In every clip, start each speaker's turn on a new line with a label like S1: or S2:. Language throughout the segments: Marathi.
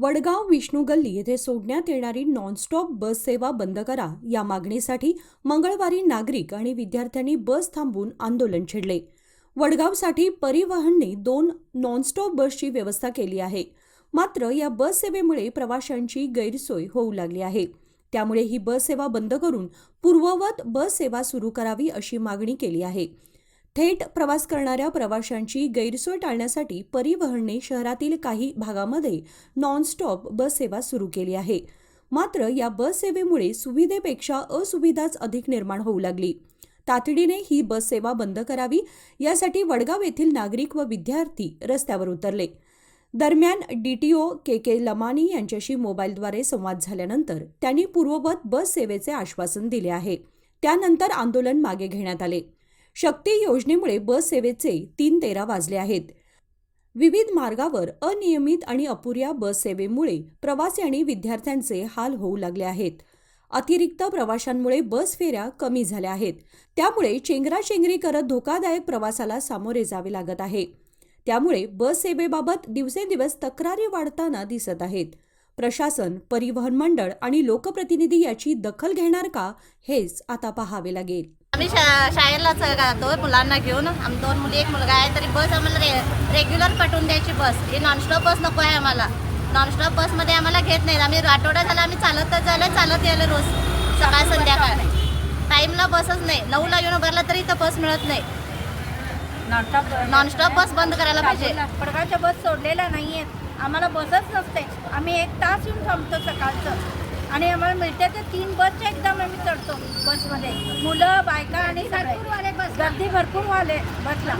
S1: वडगाव विष्णू गल्ली येथे सोडण्यात येणारी नॉनस्टॉप बस सेवा बंद करा या मागणीसाठी मंगळवारी नागरिक आणि विद्यार्थ्यांनी बस थांबवून आंदोलन छेडले. वडगावसाठी परिवहनने दोन नॉनस्टॉप बसची व्यवस्था केली आहे. मात्र या बस सेवेमुळे प्रवाशांची गैरसोय होऊ लागली आहे. त्यामुळे ही बस सेवा बंद करून पूर्ववत बस सेवा सुरू करावी अशी मागणी केली आहे. थेट प्रवास करणाऱ्या प्रवाशांची गैरसोय टाळण्यासाठी परिवहनने शहरातील काही भागामध्ये नॉनस्टॉप बस सेवा सुरू केली आहे. मात्र या बससेवेमुळे सुविधेपेक्षा असुविधाच अधिक निर्माण होऊ लागली. तातडीने ही बस सेवा बंद करावी यासाठी वडगाव येथील नागरिक व विद्यार्थी रस्त्यावर उतरले. दरम्यान डीटीओ के के लमानी यांच्याशी मोबाईलद्वारे संवाद झाल्यानंतर त्यांनी पूर्ववत बस सेवेचे आश्वासन दिले आहे. त्यानंतर आंदोलन मागे घेण्यात आले. शक्ती योजनेमुळे बस सेवेचे तीन तेरा वाजले आहेत. विविध मार्गावर अनियमित आणि अपुऱ्या बस सेवेमुळे प्रवासी आणि विद्यार्थ्यांचे हाल होऊ लागले आहेत. अतिरिक्त प्रवाशांमुळे बस फेऱ्या कमी झाल्या आहेत. त्यामुळे चेंगराचेंगरी करत धोकादायक प्रवासाला सामोरे जावे लागत आहे. त्यामुळे बस सेवेबाबत दिवसेंदिवस तक्रारी वाढताना दिसत आहेत. प्रशासन परिवहन मंडळ आणि लोकप्रतिनिधी याची दखल घेणार का हेच आता पाहावे लागेल.
S2: आम्ही शा शाळेलाच जातो मुलांना घेऊन आम दोन मुली एक मुलगा आहे तरी बस आम्हाला रे रेग्युलर पाठवून द्यायची बस. ही नॉनस्टॉप बस नको आहे आम्हाला. नॉनस्टॉप बसमध्ये आम्हाला घेत नाहीत. आम्ही आठवडा झाला आम्ही चालतच झालं चालत यायला रोज. सकाळ संध्याकाळ. टाईमला बसच नाही. नऊला येऊन उभारला तरी इथं बस मिळत नाही. Nonstop bus. बंद करायला पाहिजे.
S3: पडगावच्या बस सोडलेल्या नाही आहेत आम्हाला बसच नसते. आम्ही एक तास येऊन थांबतो सकाळचं. आणि आम्हाला मिळते ते तीन बसच्या एकदम आम्ही चढतो बसमध्ये. मुलं बायका आणि सगळे.
S4: बस
S3: गर्दी भरपूर व्हाले बसला.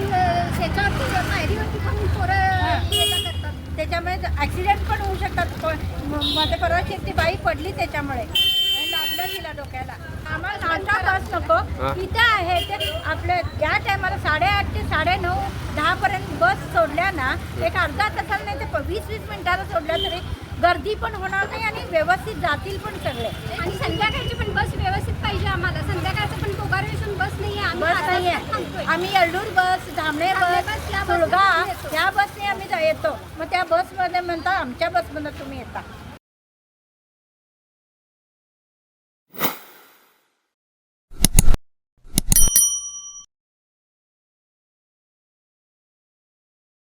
S3: त्याच्यामुळे ॲक्सिडेंट पण होऊ शकतात. मध्ये परवाची ती बाई पडली त्याच्यामुळे. आणि लागलं तिला डोक्याला. आम्हाला नाश्ता बस नको. इथं आहे ते आपल्या या टायमाला साडेआठ ते साडेनऊ दहापर्यंत बस सोडल्या ना एक अर्धा तासाला नाही ते वीस वीस मिनिटाला सोडल्या तरी गर्दी पण होणार नाही आणि व्यवस्थित जातील पण सगळे.
S4: आणि संध्याकाळची पण बस व्यवस्थित पाहिजे आम्हाला. संध्याकाळचं पण कोगारेशन बस नाही आहे
S3: बस नाही आहे आम्ही येल्डूर बस धामणे बस
S4: बस, या
S3: सुळगा बसने आम्ही जा- येतो. मग त्या बसमध्ये म्हणतात आमच्या बसमध्ये तुम्ही येता.